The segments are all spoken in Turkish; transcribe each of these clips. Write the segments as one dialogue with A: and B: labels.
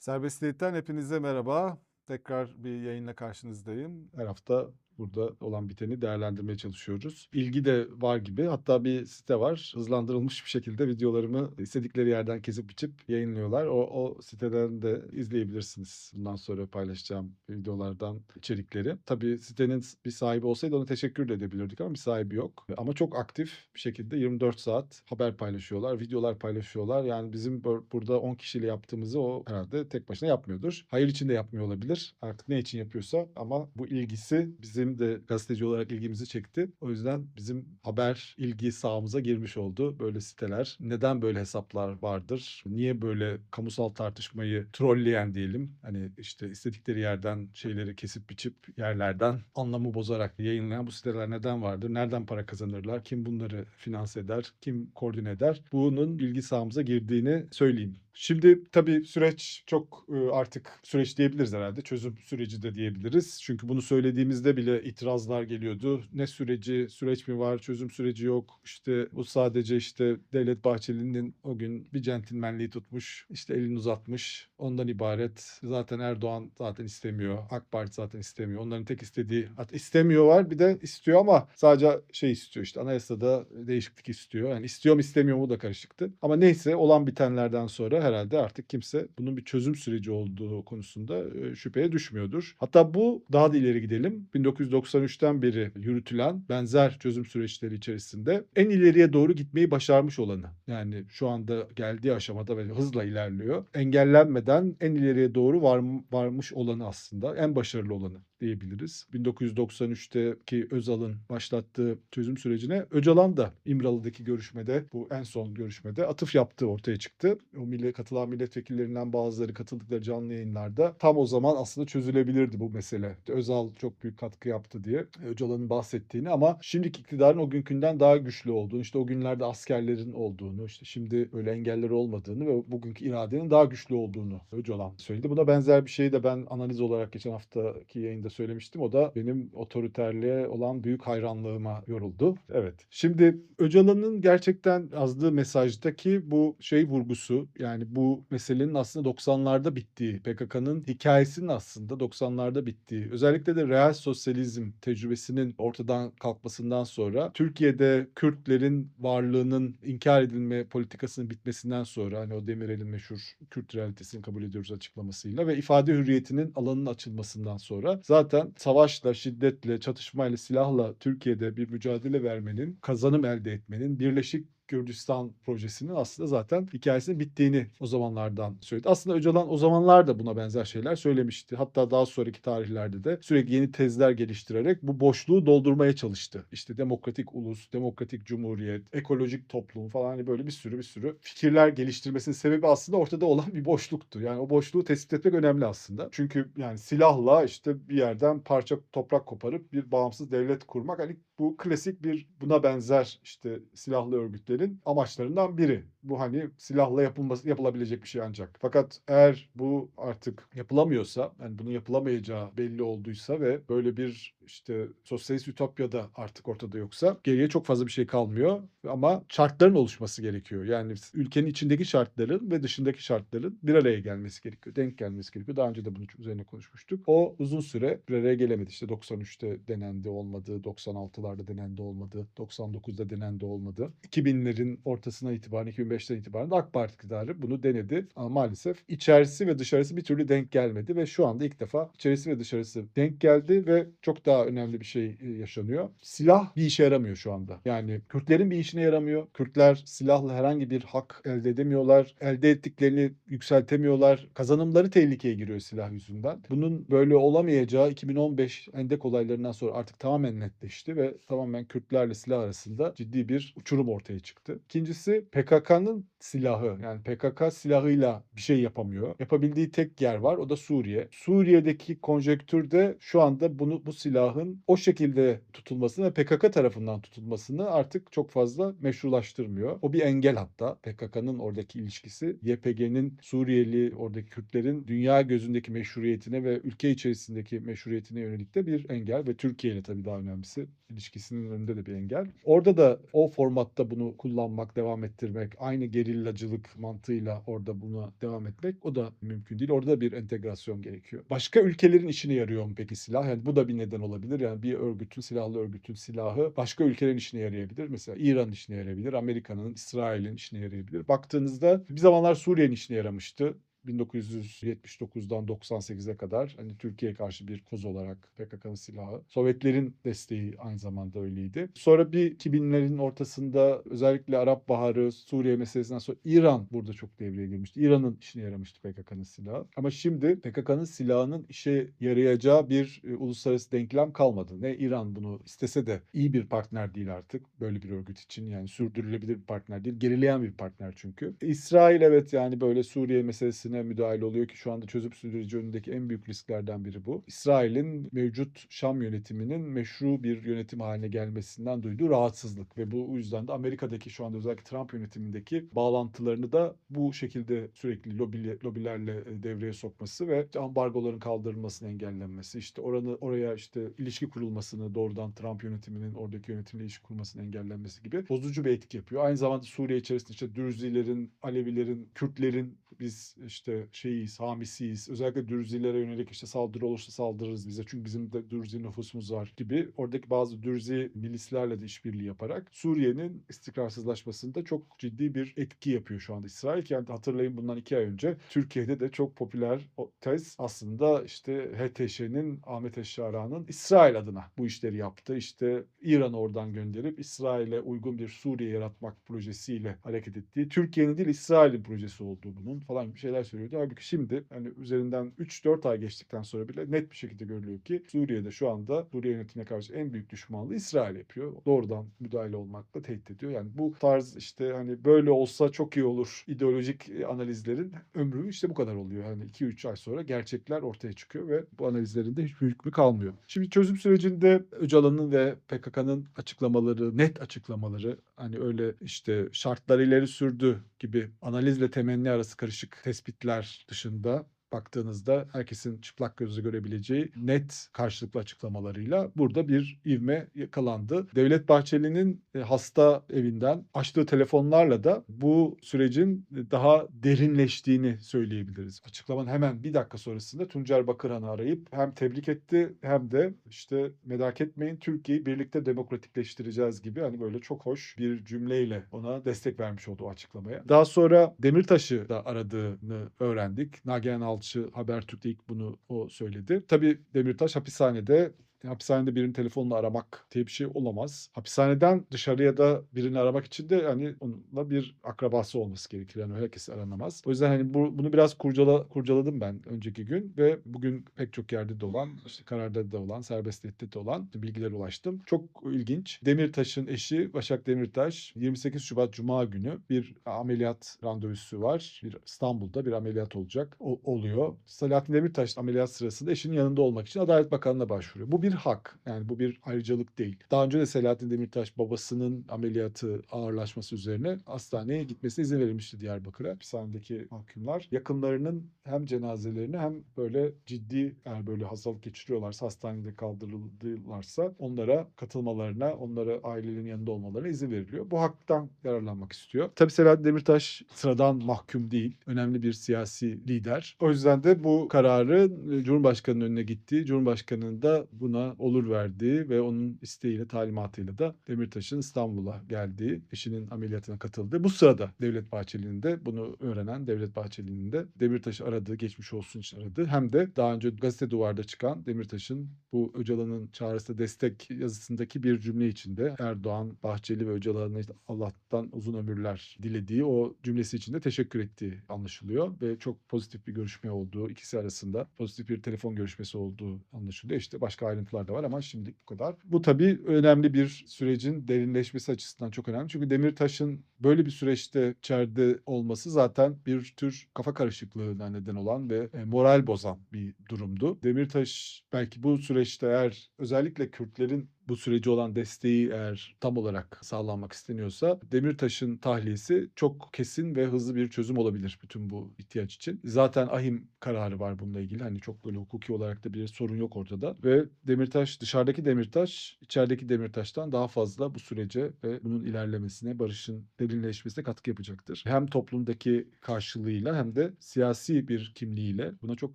A: Serbestiyet'ten hepinize merhaba. Tekrar bir yayınla karşınızdayım. Her hafta burada olan biteni değerlendirmeye çalışıyoruz. İlgi de var gibi. Hatta bir site var. Hızlandırılmış bir şekilde videolarımı istedikleri yerden kesip biçip yayınlıyorlar. O, o siteden de izleyebilirsiniz. Bundan sonra paylaşacağım videolardan içerikleri. Tabii sitenin bir sahibi olsaydı ona teşekkür de edebilirdik ama bir sahibi yok. Ama çok aktif bir şekilde 24 saat haber paylaşıyorlar, videolar paylaşıyorlar. Yani bizim bur- burada 10 kişiyle yaptığımızı o herhalde tek başına yapmıyordur. Hayır için de yapmıyor olabilir. Artık ne için yapıyorsa ama bu ilgisi bizim de gazeteci olarak ilgimizi çekti. O yüzden bizim haber ilgi sahamıza girmiş oldu böyle siteler. Neden böyle hesaplar vardır? Niye böyle kamusal tartışmayı trolleyen diyelim? Hani işte istedikleri yerden şeyleri kesip biçip yerlerden anlamı bozarak yayınlayan bu siteler neden vardır? Nereden para kazanırlar? Kim bunları finanse eder? Kim koordine eder? Bunun ilgi sahamıza girdiğini söyleyeyim. Şimdi tabii süreç çok artık süreç diyebiliriz herhalde. Çözüm süreci de diyebiliriz. Çünkü bunu söylediğimizde bile itirazlar geliyordu. Ne süreci, süreç mi var, çözüm süreci yok. İşte bu sadece işte Devlet Bahçeli'nin o gün bir centilmenliği tutmuş, işte elini uzatmış. Ondan ibaret. Zaten Erdoğan zaten istemiyor. AK Parti zaten istemiyor. Onların tek istediği, istemiyor var bir de istiyor ama sadece şey istiyor işte anayasada değişiklik istiyor. Yani istiyor mu istemiyor mu da karışıktı. Ama neyse olan bitenlerden sonra herhalde artık kimse bunun bir çözüm süreci olduğu konusunda şüpheye düşmüyordur. Hatta bu daha da ileri gidelim. 1993'ten beri yürütülen benzer çözüm süreçleri içerisinde en ileriye doğru gitmeyi başarmış olanı. Yani şu anda geldiği aşamada ve hızla ilerliyor. Engellenmeden en ileriye doğru var, varmış olanı aslında. En başarılı olanı diyebiliriz. 1993'teki Özal'ın başlattığı çözüm sürecine Öcalan da İmralı'daki görüşmede bu en son görüşmede atıf yaptığı ortaya çıktı. O millet, katılan milletvekillerinden bazıları katıldıkları canlı yayınlarda tam o zaman aslında çözülebilirdi bu mesele. Özal çok büyük katkı yaptı diye Öcalan'ın bahsettiğini ama şimdiki iktidarın o günkünden daha güçlü olduğunu, işte o günlerde askerlerin olduğunu, işte şimdi öyle engeller olmadığını ve bugünkü iradenin daha güçlü olduğunu Öcalan söyledi. Buna benzer bir şeyi de ben analiz olarak geçen haftaki yayında söylemiştim. O da benim otoriterliğe olan büyük hayranlığıma yoruldu. Evet. Şimdi Öcalan'ın gerçekten yazdığı mesajdaki bu şey vurgusu yani bu meselenin aslında 90'larda bittiği, PKK'nın hikayesinin aslında 90'larda bittiği, özellikle de real sosyalizm tecrübesinin ortadan kalkmasından sonra Türkiye'de Kürtlerin varlığının inkar edilme politikasının bitmesinden sonra hani o Demirel'in meşhur Kürt realitesini kabul ediyoruz açıklamasıyla ve ifade hürriyetinin alanının açılmasından sonra zaten savaşla, şiddetle, çatışmayla, silahla Türkiye'de bir mücadele vermenin, kazanım elde etmenin, Birleşik Gürcistan projesinin aslında zaten hikayesinin bittiğini o zamanlardan söyledi. Aslında Öcalan o zamanlar da buna benzer şeyler söylemişti. Hatta daha sonraki tarihlerde de sürekli yeni tezler geliştirerek bu boşluğu doldurmaya çalıştı. İşte demokratik ulus, demokratik cumhuriyet, ekolojik toplum falan hani böyle bir sürü bir sürü fikirler geliştirmesinin sebebi aslında ortada olan bir boşluktu. Yani o boşluğu tespit etmek önemli aslında. Çünkü yani silahla işte bir yerden parça toprak koparıp bir bağımsız devlet kurmak hani bu klasik bir buna benzer işte silahlı örgütlerin amaçlarından biri. Bu hani silahla yapılması yapılabilecek bir şey ancak. Fakat eğer bu artık yapılamıyorsa, yani bunun yapılamayacağı belli olduysa ve böyle bir işte sosyalist ütopyada artık ortada yoksa geriye çok fazla bir şey kalmıyor ama şartların oluşması gerekiyor. Yani ülkenin içindeki şartların ve dışındaki şartların bir araya gelmesi gerekiyor. Denk gelmesi gerekiyor. Daha önce de bunun üzerine konuşmuştuk. O uzun süre bir araya gelemedi. İşte 93'te denendi olmadı, 96'larda denendi olmadı, 99'da denendi olmadı. 2000'lerin ortasına itibaren, 2005'ten itibaren de AK Parti iktidarı bunu denedi. Ama maalesef içerisi ve dışarısı bir türlü denk gelmedi ve şu anda ilk defa içerisi ve dışarısı denk geldi ve çok daha önemli bir şey e, yaşanıyor. Silah bir işe yaramıyor şu anda. Yani Kürtlerin bir işine yaramıyor. Kürtler silahla herhangi bir hak elde edemiyorlar. Elde ettiklerini yükseltemiyorlar. Kazanımları tehlikeye giriyor silah yüzünden. Bunun böyle olamayacağı 2015 Endek olaylarından sonra artık tamamen netleşti ve tamamen Kürtlerle silah arasında ciddi bir uçurum ortaya çıktı. İkincisi PKK'nın silahı yani PKK silahıyla bir şey yapamıyor. Yapabildiği tek yer var o da Suriye. Suriye'deki konjektürde şu anda bunu bu silahın o şekilde tutulmasını ve PKK tarafından tutulmasını artık çok fazla meşrulaştırmıyor. O bir engel hatta PKK'nın oradaki ilişkisi YPG'nin Suriyeli oradaki Kürtlerin dünya gözündeki meşruiyetine ve ülke içerisindeki meşruiyetine yönelik de bir engel ve Türkiye ile tabii daha önemlisi ilişkisinin önünde de bir engel. Orada da o formatta bunu kullanmak, devam ettirmek, aynı geri gerillacılık mantığıyla orada buna devam etmek o da mümkün değil. Orada da bir entegrasyon gerekiyor. Başka ülkelerin işine yarıyor mu peki silah? Yani bu da bir neden olabilir. Yani bir örgütün, silahlı örgütün silahı başka ülkelerin işine yarayabilir. Mesela İran'ın işine yarayabilir, Amerika'nın, İsrail'in işine yarayabilir. Baktığınızda bir zamanlar Suriye'nin işine yaramıştı. 1979'dan 98'e kadar hani Türkiye'ye karşı bir koz olarak PKK'nın silahı. Sovyetlerin desteği aynı zamanda öyleydi. Sonra bir 2000'lerin ortasında özellikle Arap Baharı, Suriye meselesinden sonra İran burada çok devreye girmişti. İran'ın işine yaramıştı PKK'nın silahı. Ama şimdi PKK'nın silahının işe yarayacağı bir e, uluslararası denklem kalmadı. Ne İran bunu istese de iyi bir partner değil artık böyle bir örgüt için. Yani sürdürülebilir bir partner değil. Gerileyen bir partner çünkü. İsrail evet yani böyle Suriye meselesi meselesine müdahale oluyor ki şu anda çözüm süreci önündeki en büyük risklerden biri bu. İsrail'in mevcut Şam yönetiminin meşru bir yönetim haline gelmesinden duyduğu rahatsızlık ve bu yüzden de Amerika'daki şu anda özellikle Trump yönetimindeki bağlantılarını da bu şekilde sürekli lobi, lobilerle e, devreye sokması ve ambargoların kaldırılmasını engellenmesi, işte oranı oraya işte ilişki kurulmasını doğrudan Trump yönetiminin oradaki yönetimle ilişki kurmasını engellenmesi gibi bozucu bir etki yapıyor. Aynı zamanda Suriye içerisinde işte Dürzilerin, Alevilerin, Kürtlerin biz işte şeyiz, hamisiyiz. Özellikle Dürzilere yönelik işte saldırı olursa saldırırız bize. Çünkü bizim de Dürzi nüfusumuz var gibi. Oradaki bazı Dürzi milislerle de işbirliği yaparak Suriye'nin istikrarsızlaşmasında çok ciddi bir etki yapıyor şu anda İsrail. Yani hatırlayın bundan iki ay önce Türkiye'de de çok popüler o tez aslında işte HTŞ'nin Ahmet Eşşara'nın İsrail adına bu işleri yaptı. İşte İran'ı oradan gönderip İsrail'e uygun bir Suriye yaratmak projesiyle hareket ettiği, Türkiye'nin değil İsrail'in projesi olduğu bunun falan bir şeyler söylüyordu. Halbuki şimdi hani üzerinden 3-4 ay geçtikten sonra bile net bir şekilde görülüyor ki Suriye'de şu anda Suriye yönetimine karşı en büyük düşmanlığı İsrail yapıyor. Doğrudan müdahale olmakla tehdit ediyor. Yani bu tarz işte hani böyle olsa çok iyi olur ideolojik analizlerin ömrü işte bu kadar oluyor. Hani 2-3 ay sonra gerçekler ortaya çıkıyor ve bu analizlerin de hiçbir hükmü kalmıyor. Şimdi çözüm sürecinde Öcalan'ın ve PKK'nın açıklamaları, net açıklamaları hani öyle işte şartlar ileri sürdü gibi analizle temenni arası karışık tespitler dışında baktığınızda herkesin çıplak gözle görebileceği net karşılıklı açıklamalarıyla burada bir ivme yakalandı. Devlet Bahçeli'nin e, hasta evinden açtığı telefonlarla da bu sürecin daha derinleştiğini söyleyebiliriz. Açıklamanın hemen bir dakika sonrasında Tuncer Bakırhan'ı arayıp hem tebrik etti hem de işte merak etmeyin Türkiye'yi birlikte demokratikleştireceğiz gibi hani böyle çok hoş bir cümleyle ona destek vermiş oldu açıklamaya. Daha sonra Demirtaş'ı da aradığını öğrendik. Nagihan Alçı Alçı Habertürk'te ilk bunu o söyledi. Tabii Demirtaş hapishanede hapishanede birini telefonla aramak diye bir şey olamaz. Hapishaneden dışarıya da birini aramak için de hani onunla bir akrabası olması gerekir. Yani herkes aranamaz. O yüzden hani bu, bunu biraz kurcala, kurcaladım ben önceki gün ve bugün pek çok yerde de olan, işte kararda da olan, serbestiyette de olan bilgilere ulaştım. Çok ilginç. Demirtaş'ın eşi Başak Demirtaş 28 Şubat Cuma günü bir ameliyat randevusu var. Bir İstanbul'da bir ameliyat olacak. O, oluyor. Selahattin Demirtaş ameliyat sırasında eşinin yanında olmak için Adalet Bakanlığı'na başvuruyor. Bu bir bir hak. Yani bu bir ayrıcalık değil. Daha önce de Selahattin Demirtaş babasının ameliyatı ağırlaşması üzerine hastaneye gitmesine izin verilmişti Diyarbakır'a. Hapishanedeki mahkumlar yakınlarının hem cenazelerini hem böyle ciddi eğer böyle hastalık geçiriyorlarsa hastanede kaldırıldılarsa onlara katılmalarına, onlara ailelerin yanında olmalarına izin veriliyor. Bu haktan yararlanmak istiyor. Tabii Selahattin Demirtaş sıradan mahkum değil. Önemli bir siyasi lider. O yüzden de bu kararı Cumhurbaşkanı'nın önüne gitti. Cumhurbaşkanı'nın da buna buna olur verdiği ve onun isteğiyle talimatıyla da Demirtaş'ın İstanbul'a geldiği, eşinin ameliyatına katıldığı. Bu sırada Devlet Bahçeli'nin de bunu öğrenen Devlet Bahçeli'nin de Demirtaş'ı aradığı, geçmiş olsun için aradı. Hem de daha önce gazete duvarda çıkan Demirtaş'ın bu Öcalan'ın çağrısına destek yazısındaki bir cümle içinde Erdoğan, Bahçeli ve Öcalan'a Allah'tan uzun ömürler dilediği o cümlesi içinde teşekkür ettiği anlaşılıyor ve çok pozitif bir görüşme olduğu ikisi arasında pozitif bir telefon görüşmesi olduğu anlaşılıyor. İşte başka ayrıntılar ayrıntılar da var ama şimdilik bu kadar. Bu tabii önemli bir sürecin derinleşmesi açısından çok önemli. Çünkü Demirtaş'ın böyle bir süreçte içeride olması zaten bir tür kafa karışıklığına neden olan ve e, moral bozan bir durumdu. Demirtaş belki bu süreçte eğer özellikle Kürtlerin bu süreci olan desteği eğer tam olarak sağlanmak isteniyorsa Demirtaş'ın tahliyesi çok kesin ve hızlı bir çözüm olabilir bütün bu ihtiyaç için. Zaten ahim kararı var bununla ilgili. Hani çok böyle hukuki olarak da bir sorun yok ortada. Ve Demirtaş dışarıdaki Demirtaş içerideki Demirtaş'tan daha fazla bu sürece ve bunun ilerlemesine, barışın derinleşmesine katkı yapacaktır. Hem toplumdaki karşılığıyla hem de siyasi bir kimliğiyle buna çok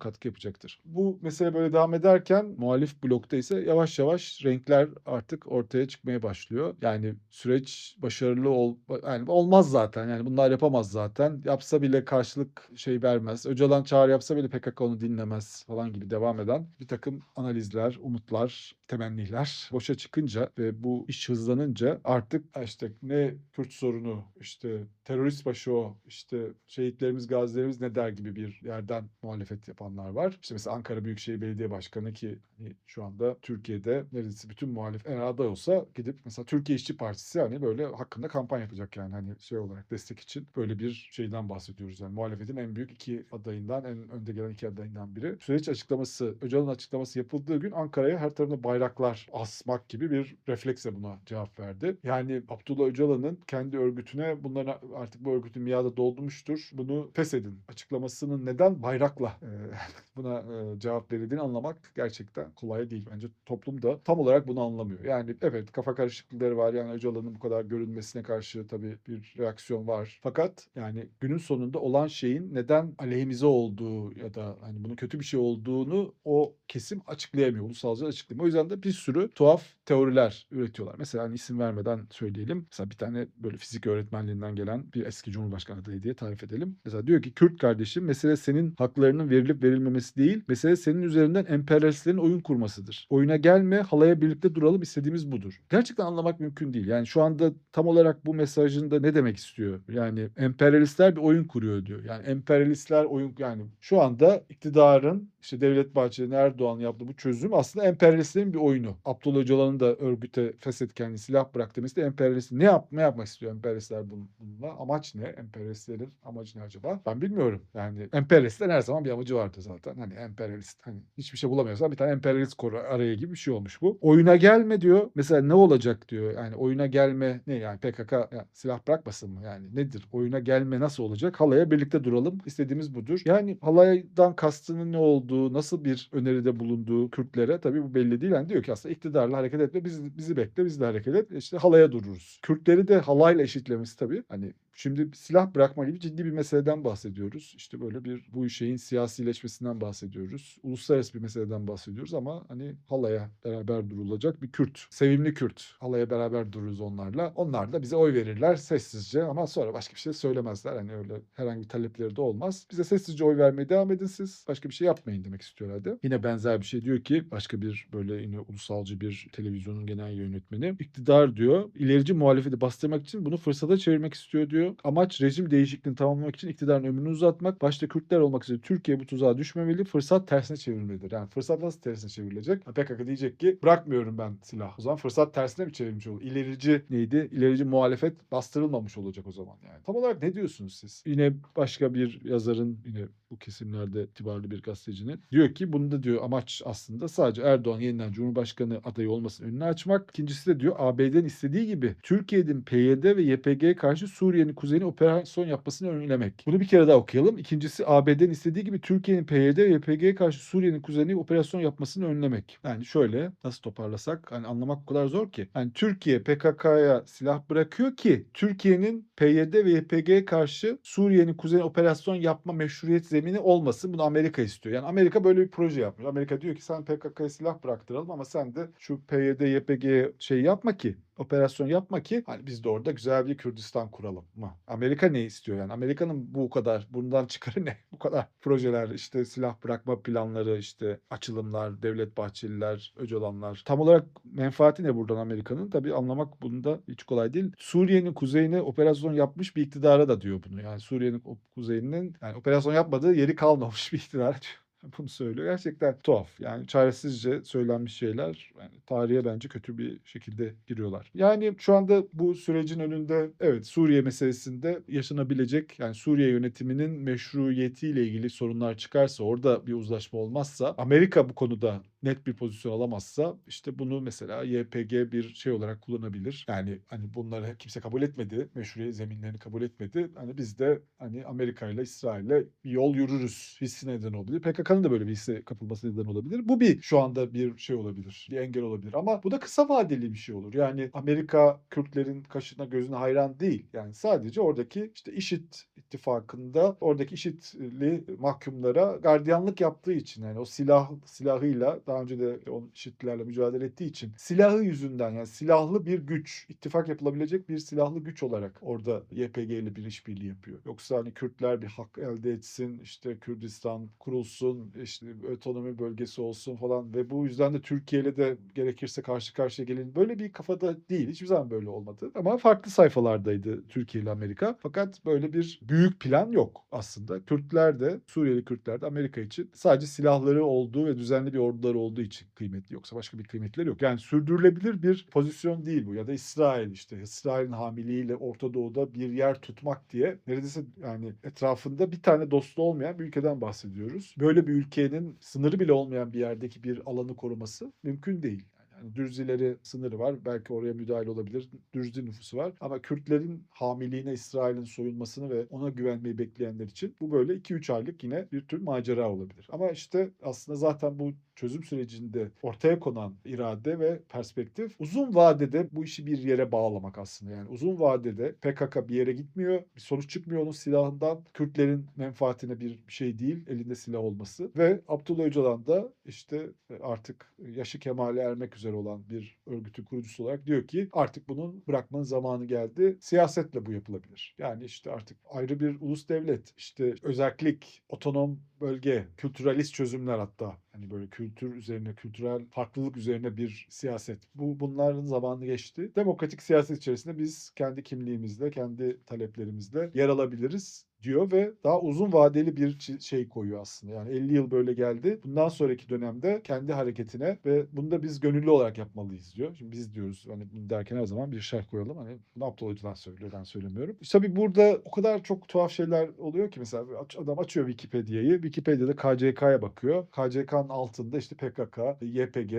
A: katkı yapacaktır. Bu mesele böyle devam ederken muhalif blokta ise yavaş yavaş renkler artık ortaya çıkmaya başlıyor. Yani süreç başarılı ol yani olmaz zaten. Yani bunlar yapamaz zaten. Yapsa bile karşılık şey vermez. Öcalan çağrı yapsa bile PKK onu dinlemez falan gibi devam eden bir takım analizler, umutlar, temenniler boşa çıkınca ve bu iş hızlanınca artık işte ne Kürt sorunu, işte terörist başı o, işte şehitlerimiz, gazilerimiz ne der gibi bir yerden muhalefet yapanlar var. İşte mesela Ankara Büyükşehir Belediye Başkanı ki hani şu anda Türkiye'de neredeyse bütün muhalif eğer aday olsa gidip mesela Türkiye İşçi Partisi hani böyle hakkında kampanya yapacak yani hani şey olarak destek için böyle bir şeyden bahsediyoruz. Yani muhalefetin en büyük iki adayından en önde gelen iki adayından biri. Süreç açıklaması, Öcalan açıklaması yapıldığı gün Ankara'ya her tarafında bayraklar asmak gibi bir refleksle buna cevap verdi. Yani Abdullah Öcalan'ın kendi örgütüne bunların artık bu örgütün miadı doldurmuştur. Bunu edin açıklamasının neden bayrakla e, buna e, cevap verildiğini anlamak gerçekten kolay değil. Bence toplum da tam olarak bunu anlamıyor. Yani evet kafa karışıklıkları var. Yani Öcalan'ın bu kadar görünmesine karşı tabii bir reaksiyon var. Fakat yani günün sonunda olan şeyin neden aleyhimize olduğu ya da hani bunun kötü bir şey olduğunu o kesim açıklayamıyor. Ulusalcılar açıklayamıyor. O yüzden de bir sürü tuhaf teoriler üretiyorlar. Mesela hani isim vermeden söyleyelim. Mesela bir tane böyle fizik öğretmenliğinden gelen bir eski Cumhurbaşkanı adayı diye tarif edelim. Mesela diyor ki Kürt kardeşim mesele senin haklarının verilip verilmemesi değil. Mesele senin üzerinden emperyalistlerin oyun kurmasıdır. Oyuna gelme, halaya birlikte duralım istediğimiz budur. Gerçekten anlamak mümkün değil. Yani şu anda tam olarak bu mesajında ne demek istiyor? Yani emperyalistler bir oyun kuruyor diyor. Yani emperyalistler oyun yani şu anda iktidarın işte Devlet Bahçeli'nin Erdoğan yaptığı bu çözüm aslında emperyalistlerin bir oyunu. Abdullah Öcalan'ın da örgüte feshet kendi silah bırak demesi de emperyalist. Ne, yap, ne yapmak istiyor emperyalistler bununla? Amaç ne? Emperyalistlerin amacı ne acaba? Ben bilmiyorum. Yani emperyalistlerin her zaman bir amacı vardı zaten. Hani emperyalist hani hiçbir şey bulamıyorsan bir tane emperyalist koru araya gibi bir şey olmuş bu. Oyuna gelme diyor. Mesela ne olacak diyor. Yani oyuna gelme ne yani PKK yani silah bırakmasın mı? Yani nedir? Oyuna gelme nasıl olacak? Halaya birlikte duralım. İstediğimiz budur. Yani halaydan kastının ne olduğu, nasıl bir öneride bulunduğu Kürtlere tabii bu belli değil. Yani diyor ki aslında iktidarla hareket etme bizi, bizi bekle biz de hareket et. İşte halaya dururuz. Kürtleri de halayla eşitlemesi tabii. Hani Şimdi silah bırakma gibi ciddi bir meseleden bahsediyoruz. İşte böyle bir bu şeyin siyasileşmesinden bahsediyoruz. Uluslararası bir meseleden bahsediyoruz ama hani halaya beraber durulacak bir Kürt. Sevimli Kürt. Halaya beraber dururuz onlarla. Onlar da bize oy verirler sessizce ama sonra başka bir şey söylemezler. Hani öyle herhangi bir talepleri de olmaz. Bize sessizce oy vermeye devam edin siz. Başka bir şey yapmayın demek istiyorlardı. Yine benzer bir şey diyor ki başka bir böyle yine ulusalcı bir televizyonun genel yönetmeni. İktidar diyor ilerici muhalefeti bastırmak için bunu fırsata çevirmek istiyor diyor diyor. Amaç rejim değişikliğini tamamlamak için iktidarın ömrünü uzatmak. Başta Kürtler olmak üzere Türkiye bu tuzağa düşmemeli. Fırsat tersine çevrilmelidir. Yani fırsat nasıl tersine çevrilecek? PKK diyecek ki bırakmıyorum ben silah. O zaman fırsat tersine mi çevrilmiş olur? İlerici neydi? İlerici muhalefet bastırılmamış olacak o zaman yani. Tam olarak ne diyorsunuz siz? Yine başka bir yazarın yine bu kesimlerde itibarlı bir gazetecinin diyor ki bunda diyor amaç aslında sadece Erdoğan yeniden Cumhurbaşkanı adayı olmasının önünü açmak. İkincisi de diyor ABD'nin istediği gibi Türkiye'nin PYD ve YPG'ye karşı Suriye'nin kuzeyine operasyon yapmasını önlemek. Bunu bir kere daha okuyalım. İkincisi ABD'nin istediği gibi Türkiye'nin PYD ve YPG'ye karşı Suriye'nin kuzeyine operasyon yapmasını önlemek. Yani şöyle nasıl toparlasak hani anlamak o kadar zor ki. Yani Türkiye PKK'ya silah bırakıyor ki Türkiye'nin PYD ve YPG'ye karşı Suriye'nin kuzeyine operasyon yapma meşruiyet zemini olmasın. Bunu Amerika istiyor. Yani Amerika böyle bir proje yapmış. Amerika diyor ki sen PKK'ya silah bıraktıralım ama sen de şu PYD, YPG'ye şey yapma ki operasyon yapma ki hani biz de orada güzel bir Kürdistan kuralım mı? Amerika ne istiyor yani? Amerika'nın bu kadar bundan çıkarı ne? Bu kadar projeler işte silah bırakma planları işte açılımlar, devlet bahçeliler, Öcalanlar. Tam olarak menfaati ne buradan Amerika'nın? Tabii anlamak bunda hiç kolay değil. Suriye'nin kuzeyine operasyon yapmış bir iktidara da diyor bunu. Yani Suriye'nin kuzeyinin yani operasyon yapmadığı yeri kalmamış bir iktidar diyor. bunu söylüyor. Gerçekten tuhaf. Yani çaresizce söylenmiş şeyler yani tarihe bence kötü bir şekilde giriyorlar. Yani şu anda bu sürecin önünde evet Suriye meselesinde yaşanabilecek yani Suriye yönetiminin meşruiyetiyle ilgili sorunlar çıkarsa orada bir uzlaşma olmazsa Amerika bu konuda net bir pozisyon alamazsa işte bunu mesela YPG bir şey olarak kullanabilir. Yani hani bunları kimse kabul etmedi. Meşruiyet zeminlerini kabul etmedi. Hani biz de hani Amerika ile İsrail'le yol yürürüz hissi neden olabilir. PKK'nın da böyle bir hisse kapılması neden olabilir. Bu bir şu anda bir şey olabilir. Bir engel olabilir ama bu da kısa vadeli bir şey olur. Yani Amerika Kürtlerin kaşına gözüne hayran değil. Yani sadece oradaki işte IŞİD ittifakında oradaki IŞİD'li mahkumlara gardiyanlık yaptığı için yani o silah silahıyla daha önce de onun IŞİD'lilerle mücadele ettiği için silahı yüzünden yani silahlı bir güç, ittifak yapılabilecek bir silahlı güç olarak orada YPG ile bir işbirliği yapıyor. Yoksa hani Kürtler bir hak elde etsin, işte Kürdistan kurulsun, işte otonomi bölgesi olsun falan ve bu yüzden de Türkiye ile de gerekirse karşı karşıya gelin. Böyle bir kafada değil. Hiçbir zaman böyle olmadı. Ama farklı sayfalardaydı Türkiye ile Amerika. Fakat böyle bir büyük plan yok aslında. Kürtler de, Suriyeli Kürtler de Amerika için sadece silahları olduğu ve düzenli bir orduları olduğu için kıymetli. Yoksa başka bir kıymetleri yok. Yani sürdürülebilir bir pozisyon değil bu. Ya da İsrail işte. İsrail'in hamiliğiyle Orta Doğu'da bir yer tutmak diye neredeyse yani etrafında bir tane dostu olmayan bir ülkeden bahsediyoruz. Böyle bir ülkenin sınırı bile olmayan bir yerdeki bir alanı koruması mümkün değil. Yani Dürzileri sınırı var. Belki oraya müdahale olabilir. Dürzi nüfusu var. Ama Kürtlerin hamiliğine İsrail'in soyunmasını ve ona güvenmeyi bekleyenler için bu böyle 2-3 aylık yine bir tür macera olabilir. Ama işte aslında zaten bu çözüm sürecinde ortaya konan irade ve perspektif uzun vadede bu işi bir yere bağlamak aslında. Yani uzun vadede PKK bir yere gitmiyor. Bir sonuç çıkmıyor onun silahından. Kürtlerin menfaatine bir şey değil elinde silah olması. Ve Abdullah Öcalan da işte artık yaşı kemale ermek üzere olan bir örgütün kurucusu olarak diyor ki artık bunun bırakmanın zamanı geldi. Siyasetle bu yapılabilir. Yani işte artık ayrı bir ulus devlet, işte özellik, otonom bölge, kültüralist çözümler hatta hani böyle kültür üzerine, kültürel farklılık üzerine bir siyaset. Bu bunların zamanı geçti. Demokratik siyaset içerisinde biz kendi kimliğimizle, kendi taleplerimizle yer alabiliriz diyor ve daha uzun vadeli bir şey koyuyor aslında. Yani 50 yıl böyle geldi. Bundan sonraki dönemde kendi hareketine ve bunu da biz gönüllü olarak yapmalıyız diyor. Şimdi biz diyoruz hani derken her zaman bir şerh koyalım. Hani bunu Abdullah Öcalan söylüyor ben söylemiyorum. İşte tabii burada o kadar çok tuhaf şeyler oluyor ki mesela adam açıyor Wikipedia'yı. Wikipedia'da KCK'ya bakıyor. KCK'nın altında işte PKK, YPG,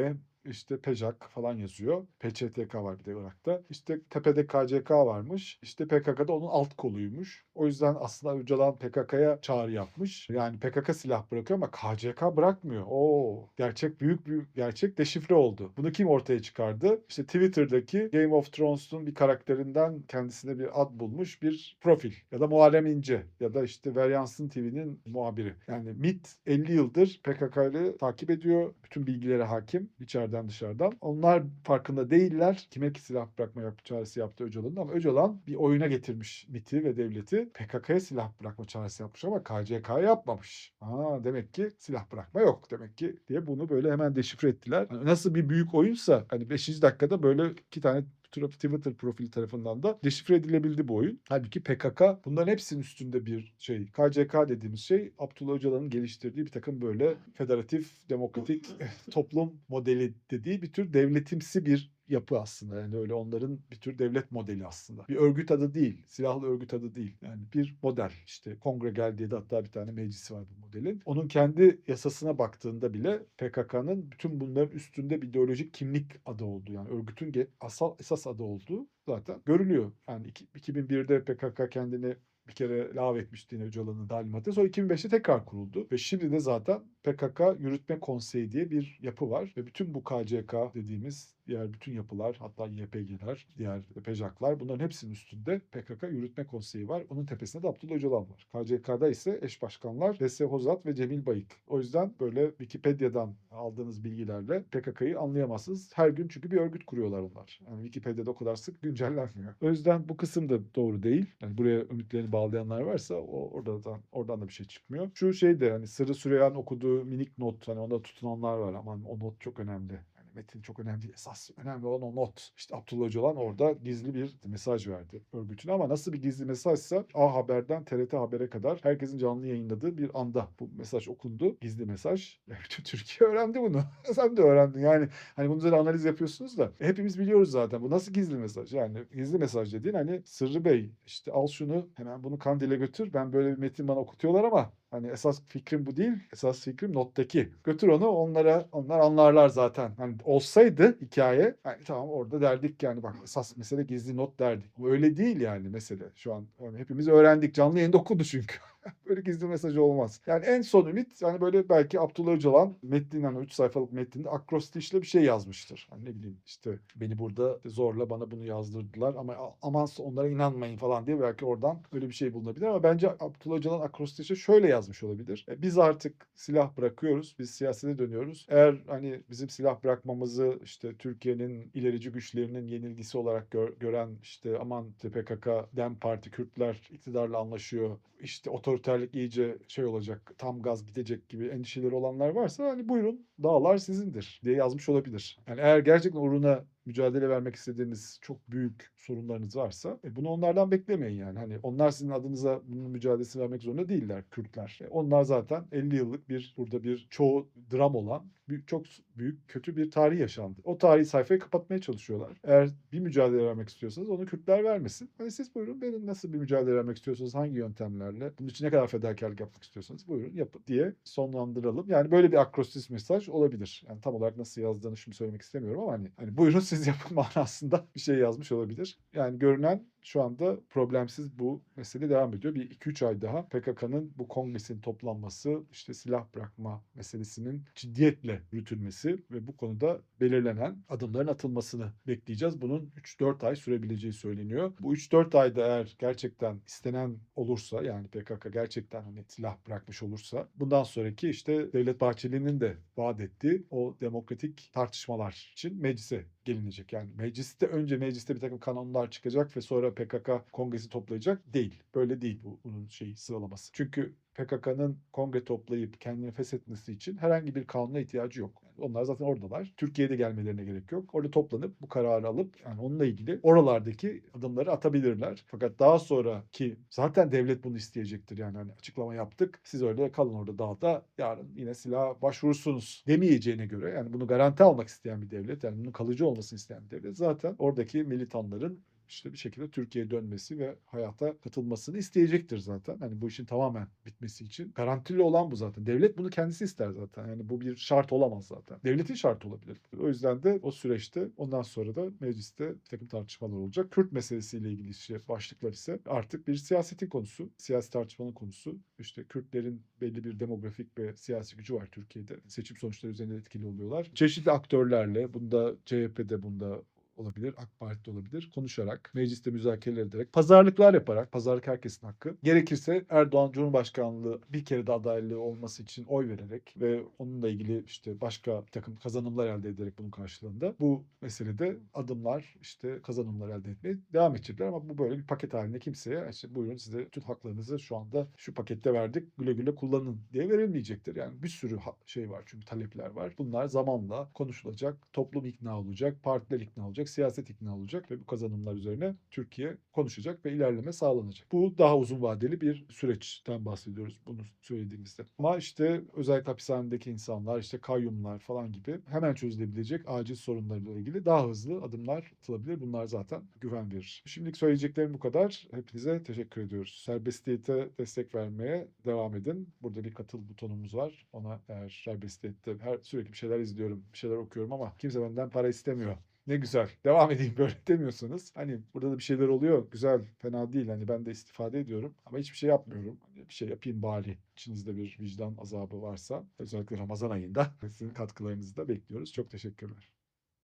A: işte PEJAK falan yazıyor. PÇTK var bir de Irak'ta. İşte tepede KCK varmış. İşte PKK'da onun alt koluymuş. O yüzden aslında Öcalan PKK'ya çağrı yapmış. Yani PKK silah bırakıyor ama KCK bırakmıyor. Oo, gerçek büyük bir gerçek deşifre oldu. Bunu kim ortaya çıkardı? İşte Twitter'daki Game of Thrones'un bir karakterinden kendisine bir ad bulmuş bir profil. Ya da Muharrem İnce ya da işte Veryansın TV'nin muhabiri. Yani MIT 50 yıldır PKK'yı takip ediyor. Bütün bilgilere hakim. içeriden dışarıdan. Onlar farkında değiller. Kime ki silah bırakma yap, çağrısı yaptı Öcalan'ın ama Öcalan bir oyuna getirmiş MIT'i ve devleti. PKK'ya silah bırakma çağrısı yapmış ama KCK'ya yapmamış. Aa, demek ki silah bırakma yok demek ki diye bunu böyle hemen deşifre ettiler. Yani nasıl bir büyük oyunsa hani 5. dakikada böyle iki tane Twitter profili tarafından da deşifre edilebildi bu oyun. Halbuki PKK bunların hepsinin üstünde bir şey. KCK dediğimiz şey Abdullah Öcalan'ın geliştirdiği bir takım böyle federatif, demokratik toplum modeli dediği bir tür devletimsi bir yapı aslında. Yani öyle onların bir tür devlet modeli aslında. Bir örgüt adı değil. Silahlı örgüt adı değil. Yani bir model. İşte kongre geldiği de hatta bir tane meclisi var bu modelin. Onun kendi yasasına baktığında bile PKK'nın bütün bunların üstünde bir ideolojik kimlik adı olduğu yani örgütün asal esas adı olduğu zaten görülüyor. Yani 2001'de PKK kendini bir kere lav etmişti yine Öcalan'ın talimatı. Sonra 2005'te tekrar kuruldu. Ve şimdi de zaten PKK Yürütme Konseyi diye bir yapı var. Ve bütün bu KCK dediğimiz diğer bütün yapılar hatta YPG'ler, diğer PEJAK'lar bunların hepsinin üstünde PKK Yürütme Konseyi var. Onun tepesinde de Abdullah Öcalan var. KCK'da ise eş başkanlar Dese Hozat ve Cemil Bayık. O yüzden böyle Wikipedia'dan aldığınız bilgilerle PKK'yı anlayamazsınız. Her gün çünkü bir örgüt kuruyorlar onlar. Yani Wikipedia'da o kadar sık güncellenmiyor. O yüzden bu kısım da doğru değil. Yani buraya ümitlerini bağlayanlar varsa o oradan oradan da bir şey çıkmıyor. Şu şey de hani Sırrı Süreyyan okuduğu minik not hani onda tutunanlar var. Aman o not çok önemli metin çok önemli. Esas önemli olan o not. İşte Abdullah Öcalan orada gizli bir mesaj verdi örgütüne ama nasıl bir gizli mesajsa A Haber'den TRT Haber'e kadar herkesin canlı yayınladığı bir anda bu mesaj okundu. Gizli mesaj. Ya bütün Türkiye öğrendi bunu. Sen de öğrendin. Yani hani bunun üzerine analiz yapıyorsunuz da hepimiz biliyoruz zaten. Bu nasıl gizli mesaj? Yani gizli mesaj dediğin hani Sırrı Bey işte al şunu hemen bunu Kandil'e götür. Ben böyle bir metin bana okutuyorlar ama Hani esas fikrim bu değil. Esas fikrim nottaki. Götür onu onlara onlar anlarlar zaten. Hani olsaydı hikaye hani tamam orada derdik yani bak esas mesele gizli not derdik. Öyle değil yani mesele. Şu an yani hepimiz öğrendik. Canlı yayında okudu çünkü. böyle gizli mesaj olmaz. Yani en son ümit yani böyle belki Abdullah Öcalan metnin hani 3 sayfalık metninde akrostişle bir şey yazmıştır. Hani ne bileyim işte beni burada zorla bana bunu yazdırdılar ama aman onlara inanmayın falan diye belki oradan öyle bir şey bulunabilir ama bence Abdullah Öcalan akrostişe şöyle yazmış olabilir. E, biz artık silah bırakıyoruz. Biz siyasete dönüyoruz. Eğer hani bizim silah bırakmamızı işte Türkiye'nin ilerici güçlerinin yenilgisi olarak gör- gören işte aman PKK, DEM Parti, Kürtler iktidarla anlaşıyor. İşte otoriterlik iyice şey olacak, tam gaz gidecek gibi endişeleri olanlar varsa hani buyurun dağlar sizindir diye yazmış olabilir. Yani eğer gerçekten uğruna mücadele vermek istediğiniz çok büyük sorunlarınız varsa e, bunu onlardan beklemeyin yani. Hani onlar sizin adınıza bunun mücadelesini vermek zorunda değiller Kürtler. E, onlar zaten 50 yıllık bir burada bir çoğu dram olan büyük, çok büyük kötü bir tarih yaşandı. O tarihi sayfayı kapatmaya çalışıyorlar. Eğer bir mücadele vermek istiyorsanız onu Kürtler vermesin. Hani siz buyurun benim nasıl bir mücadele vermek istiyorsanız hangi yöntemlerle bunun için ne kadar fedakarlık yapmak istiyorsanız buyurun yapın diye sonlandıralım. Yani böyle bir akrostis mesaj olabilir. Yani tam olarak nasıl yazdığını şimdi söylemek istemiyorum ama hani, hani buyurun siz yapın manasında bir şey yazmış olabilir. Yani görünen şu anda problemsiz bu mesele devam ediyor. Bir 2-3 ay daha PKK'nın bu kongresinin toplanması, işte silah bırakma meselesinin ciddiyetle yürütülmesi ve bu konuda belirlenen adımların atılmasını bekleyeceğiz. Bunun 3-4 ay sürebileceği söyleniyor. Bu 3-4 ayda eğer gerçekten istenen olursa yani PKK gerçekten hani silah bırakmış olursa bundan sonraki işte Devlet Bahçeli'nin de vaat ettiği o demokratik tartışmalar için meclise gelinecek. Yani mecliste önce mecliste bir takım kanunlar çıkacak ve sonra PKK kongresi toplayacak değil. Böyle değil bu bunun şeyi sıralaması. Çünkü PKK'nın kongre toplayıp kendini feshetmesi için herhangi bir kanuna ihtiyacı yok. Yani onlar zaten oradalar. Türkiye'de gelmelerine gerek yok. Orada toplanıp bu kararı alıp yani onunla ilgili oralardaki adımları atabilirler. Fakat daha sonraki zaten devlet bunu isteyecektir. Yani hani açıklama yaptık. Siz öyle kalın orada dağda yarın yine silah başvurursunuz demeyeceğine göre yani bunu garanti almak isteyen bir devlet yani bunun kalıcı olmasını isteyen bir devlet zaten oradaki militanların işte bir şekilde Türkiye'ye dönmesi ve hayata katılmasını isteyecektir zaten. Hani bu işin tamamen bitmesi için. Garantili olan bu zaten. Devlet bunu kendisi ister zaten. Yani bu bir şart olamaz zaten. Devletin şartı olabilir. O yüzden de o süreçte ondan sonra da mecliste bir takım tartışmalar olacak. Kürt meselesiyle ilgili işte başlıklar ise artık bir siyasetin konusu. Siyasi tartışmanın konusu. İşte Kürtlerin belli bir demografik ve siyasi gücü var Türkiye'de. Seçim sonuçları üzerinde etkili oluyorlar. Çeşitli aktörlerle bunda CHP'de bunda olabilir, AK Parti'de olabilir. Konuşarak, mecliste müzakereler ederek, pazarlıklar yaparak, pazarlık herkesin hakkı. Gerekirse Erdoğan Cumhurbaşkanlığı bir kere de adaylığı olması için oy vererek ve onunla ilgili işte başka bir takım kazanımlar elde ederek bunun karşılığında bu meselede adımlar, işte kazanımlar elde etmeye devam edecekler ama bu böyle bir paket halinde kimseye işte buyurun size tüm haklarınızı şu anda şu pakette verdik güle güle kullanın diye verilmeyecektir. Yani bir sürü şey var çünkü talepler var. Bunlar zamanla konuşulacak, toplum ikna olacak, partiler ikna olacak, siyaset ikna olacak ve bu kazanımlar üzerine Türkiye konuşacak ve ilerleme sağlanacak. Bu daha uzun vadeli bir süreçten bahsediyoruz bunu söylediğimizde. Ama işte özellikle hapishanedeki insanlar, işte kayyumlar falan gibi hemen çözülebilecek acil sorunlarla ilgili daha hızlı adımlar atılabilir. Bunlar zaten güven verir. Şimdilik söyleyeceklerim bu kadar. Hepinize teşekkür ediyoruz. Serbestiyete destek vermeye devam edin. Burada bir katıl butonumuz var. Ona eğer serbestiyette her sürekli bir şeyler izliyorum, bir şeyler okuyorum ama kimse benden para istemiyor. Ne güzel. Devam edeyim böyle demiyorsanız. Hani burada da bir şeyler oluyor. Güzel, fena değil. Hani ben de istifade ediyorum ama hiçbir şey yapmıyorum. Hani bir şey yapayım bari. İçinizde bir vicdan azabı varsa özellikle Ramazan ayında sizin katkılarınızı da bekliyoruz. Çok teşekkürler.